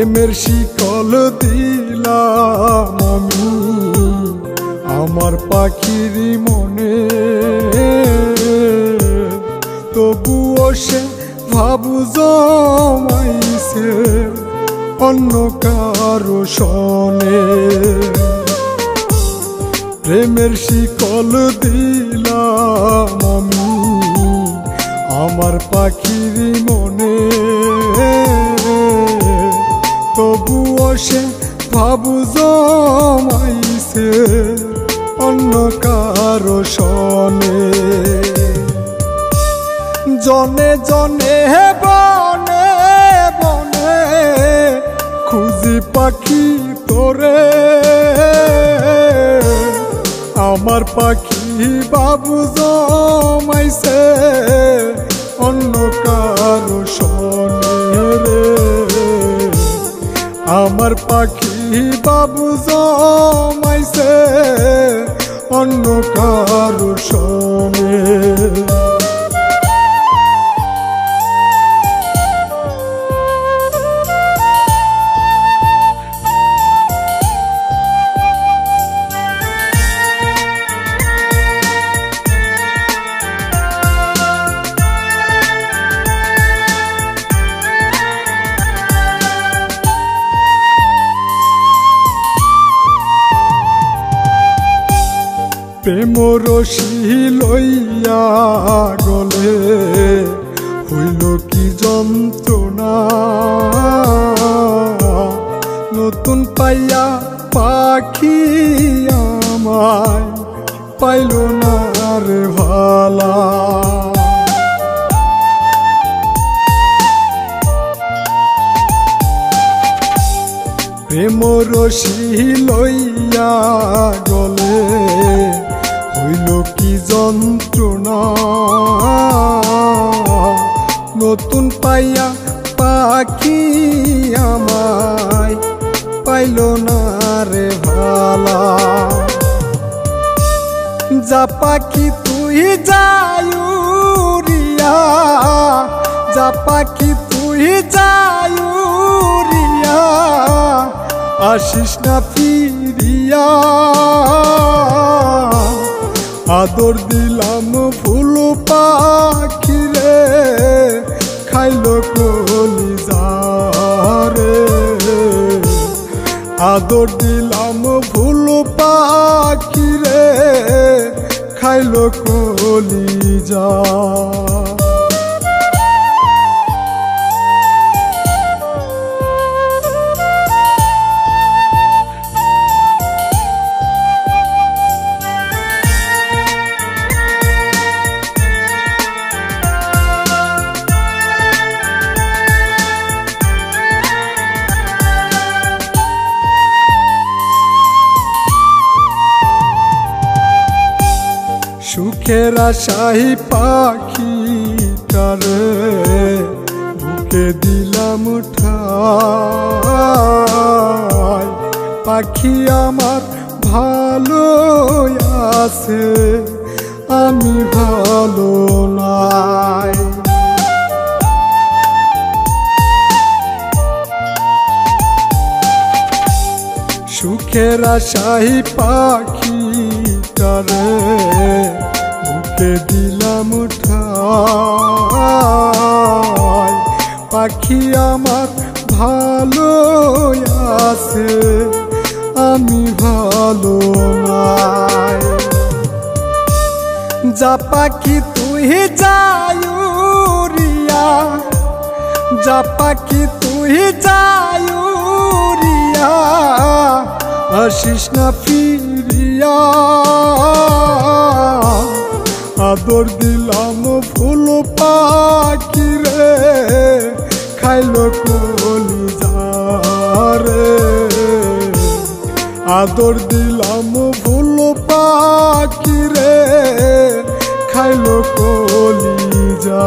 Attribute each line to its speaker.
Speaker 1: প্রেমের শিকল দিলাম আমি। আমার পাখির মনে। তবুও সে ভাবু জমাইছে অন্য কারও সনে প্রেমের শিকল দিলাম আমি। আমার পাখির তবুও সে ভাবু জমাইছে অন্য কারও সনে। জনে জনে বনে বনে, খুঁজি পাখি তোরে। আমার পাখি বাবু জমাইছে অন্য কারও সনে রে। আমার পাখি বাবু জমাইছে অন্য কারও সনে প্রেম রশি লইয়া গলে? হইল কি যন্ত্রণা? নতুন পাইয়া পাখি আমায় পাইল না রে ভালা। প্রেম রশি লইয়া গলে? হইল কি যন্ত্রণা? নতুন পাইয়া পাখি আমায় পাইল না রে ভালা। যা পাখি তুই যায়ুরিয়া যা পাখি তুই যায়ুরিয়া আসিস না ফিরিয়া। আদর দিলাম ফুল পাখি রে খাইল কলি রে আদর দিলাম ফুল পাখি রে খাইল কলি যা সুখের আশাই পাখি তারে বুকে দিলাম ঠাই। পাখি আমার ভালো আছে, আমি ভালো নাই। সুখের আশাই পাখি তারে বুকে দিলাম ঠাই পাখি আমার ভালো আছে, আমি ভালো নাই। যা পাখি তুই যায়ুরিয়া যা পাখি তুই যায়ুরিয়া আসিস না ফিরিয়া। আদর দিলাম ফুল পাখি রে, খাইল কলি রে আদর দিলাম ফুল পাখি রে, খাইল কলি যা